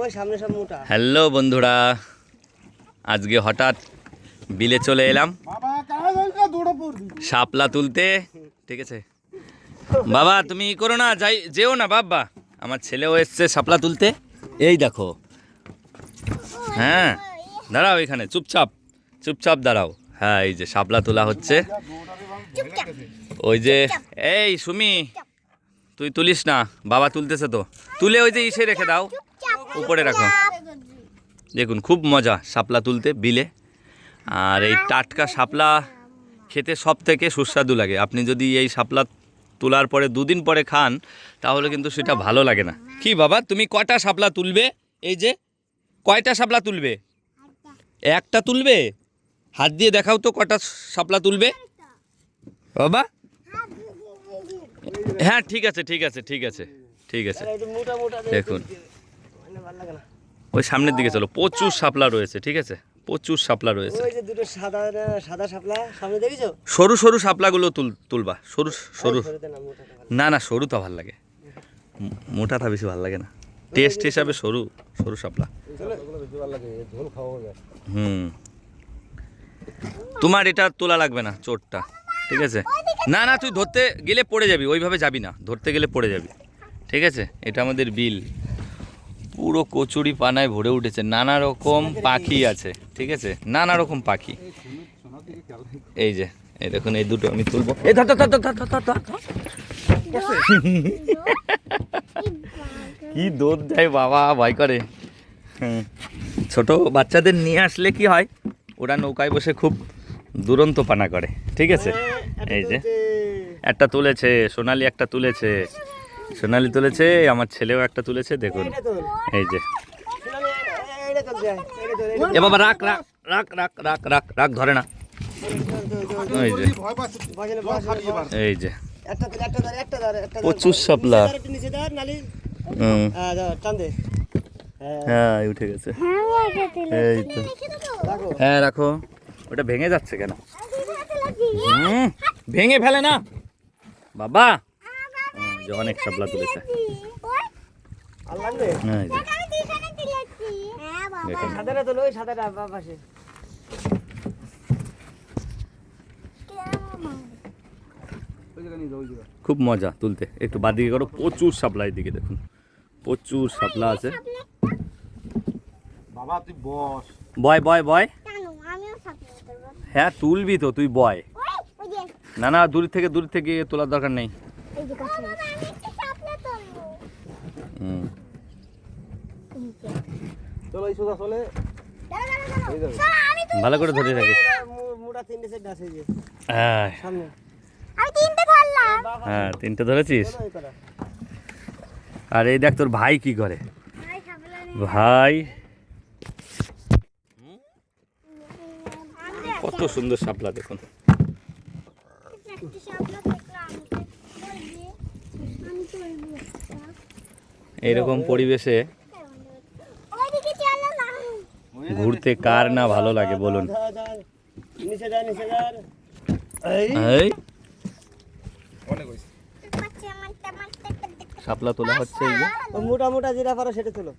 ওই সামনে সব মোটা। হ্যালো বন্ধুরা আজকে হঠাৎ বিলে চলে এলাম। শাপলা তুলতে। ঠিক আছে। বাবা তুমি ই করো না যাই যেও না বাবা। আমার ছেলেও এসছে শাপলা তুলতে। এই দেখো। হ্যাঁ দাঁড়াও এখানে চুপচাপ চুপচাপ দাঁড়াও। হ্যাঁ এই যে শাপলা তোলা হচ্ছে। ওই যে এই সুমি তুই তুলিস না বাবা তুলতেছে তো। তুলে ওই যে ইসে রেখে দাও। উপরে রাখো। দেখুন, খুব মজা শাপলা তুলতে, বিলে। আর এই টাটকা শাপলা খেতে সব থেকে সুস্বাদু লাগে। আপনি যদি এই শাপলা তোলার পরে, দুদিন পরে খান, তাহলে কিন্তু সেটা ভালো লাগে না। কি বাবা, তুমি কয়টা শাপলা তুলবে? এই যে, কয়টা শাপলা তুলবে? একটা তুলবে? হাত দিয়ে দেখাও তো কটা শাপলা তুলবে। বাবা। হ্যাঁ ঠিক আছে ঠিক আছে ঠিক আছে ঠিক আছে। দেখুন। মানে ওই সামনের দিকে চলো প্রচুর শাপলা রয়েছে ঠিক আছে? প্রচুর শাপলা রয়েছে। ওই যে দুটো সাদা সাদা শাপলা সামনে দেখেছ? সরু সরু শাপলাগুলো তুল তুলবা। সরু সরু। না না সরু তো ভালো লাগে। মো- মোটাটা বেশি ভালো লাগে না। টেস্ট হিসাবে সরু সরু শাপলা। হুম। তোমার এটা তোলা লাগবে না চোরটা ঠিক আছে? না না তুই ধরতে গেলে পড়ে যাবি ওইভাবে যাবি না। ধরতে গেলে পড়ে যাবি ঠিক আছে? এটা আমাদের বিল। পুরো কচুরি পানায় ভরে উঠেছে। নানা রকম পাখি আছে ঠিক আছে? নানা রকম পাখি। এই যে এই দেখুন এই দুটো আমি তুলবো। এই কি দোধ দেয় বাবা ভয় করে। হ্যাঁ। ছোট বাচ্চাদের নিয়ে আসলে কি হয়? ওরা নৌকায় বসে খুব দুরন্ত পানা করে ঠিক আছে? হ্যাঁ, এই যে। একটা তুলেছে সোনালি একটা তুলেছে। সোনালি তুলেছে আমার ছেলেও একটা তুলেছে দেখুন। এই যে। এ বাবা রাখ রাখ রাখ রাখ রাখ রাখ রাখ ধরে না। এই যে। এই যে। প্রচুর। হুম, হ্যাঁ। হ্যাঁ, উঠে গেছে। এই তো। হ্যাঁ রাখো। ওটা ভেঙে যাচ্ছে কেন? হুম, ভেঙে ফেলে না। বাবা! যে অনেক শাপলা তুলেছে? হ্যাঁ, এই যে, দেখুন। সাদাটা তোলো, ওই সাদাটা বা- পাশে। খুব মজা তুলতে। একটু বাদিকে করো প্রচুর শাপলা দিকে দেখুন। প্রচুর সাপলা আছে। বাবা তুই বস। বয় বয় বয়। আমিও সাপোর্ট করব হ্যাঁ তুলবি তো তুই বয়। না না দূর থেকে দূর থেকে তোলার দরকার নেই। ভালো করে ধরে থাকে হ্যাঁ। তিনটে হ্যাঁ তিনটে ধরেছিস? আর এই দেখ তোর ভাই কি করে? ভাই কত সুন্দর শাপলা দেখুন। এরকম পরিবেশে ঘুরতে কার না ভালো লাগে বলুন। শাপলা তোলা হচ্ছে মোটা মোটা যেটা পারো সেটা তোলো।